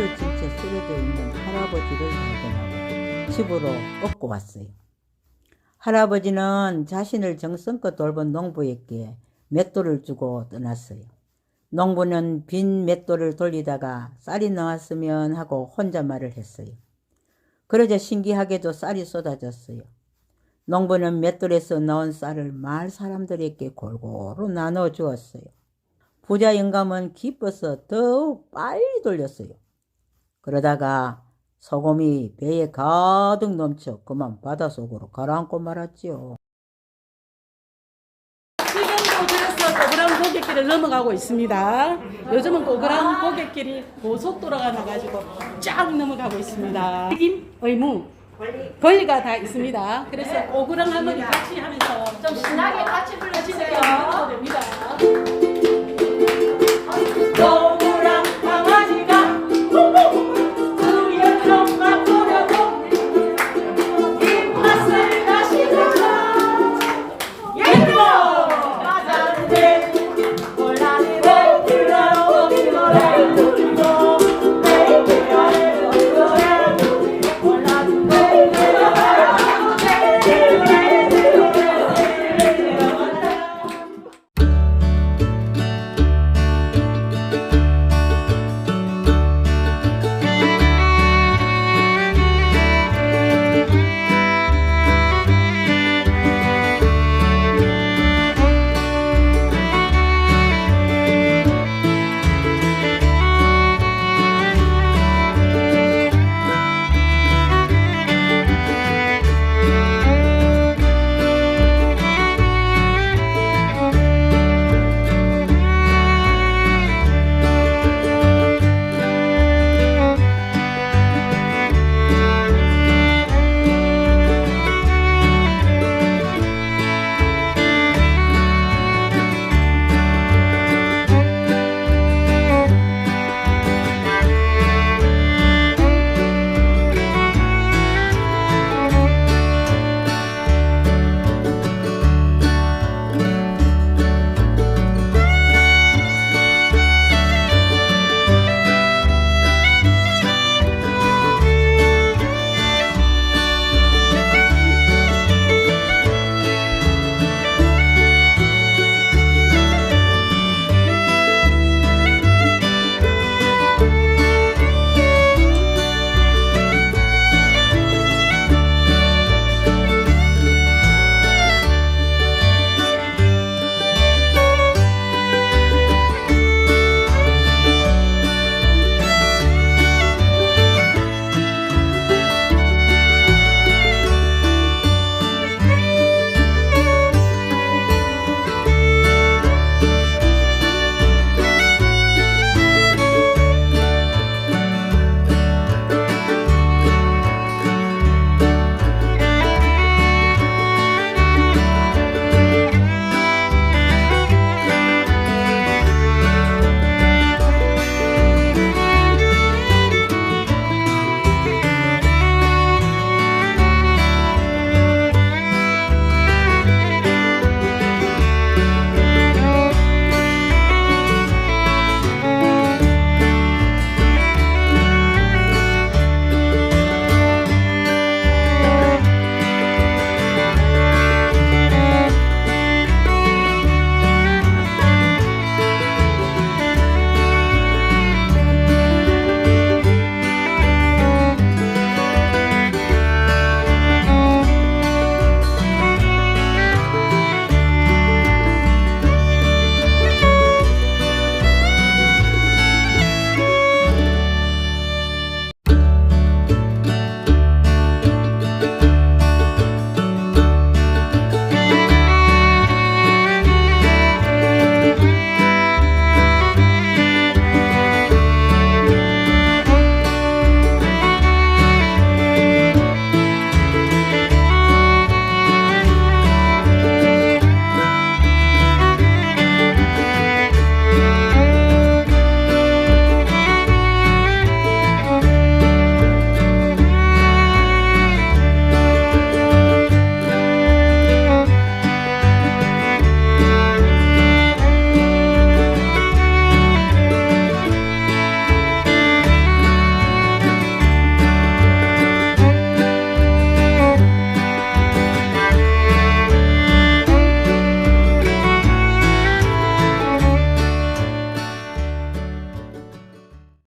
있는 할아버지를 발견하고 집으로 업고 왔어요. 할아버지는 자신을 정성껏 돌본 농부에게 맷돌을 주고 떠났어요. 농부는 빈 맷돌을 돌리다가 쌀이 나왔으면 하고 혼자 말을 했어요. 그러자 신기하게도 쌀이 쏟아졌어요. 농부는 맷돌에서 나온 쌀을 마을 사람들에게 골고루 나눠 주었어요. 부자 영감은 기뻐서 더욱 빨리 돌렸어요. 그러다가 소금이 배에 가득 넘쳐 그만 바닷속으로 가라앉고 말았지요. 지금도 그래서 고그란 고갯길을 넘어가고 있습니다. 요즘은 고그란 고갯길이 고속도로가 나가지고 쫙 넘어가고 있습니다. 책임, 의무, 권리가 다 있습니다. 그래서 고그랑 할머니 같이 하면서 좀 신나게 같이 불러주세요. 됩니다.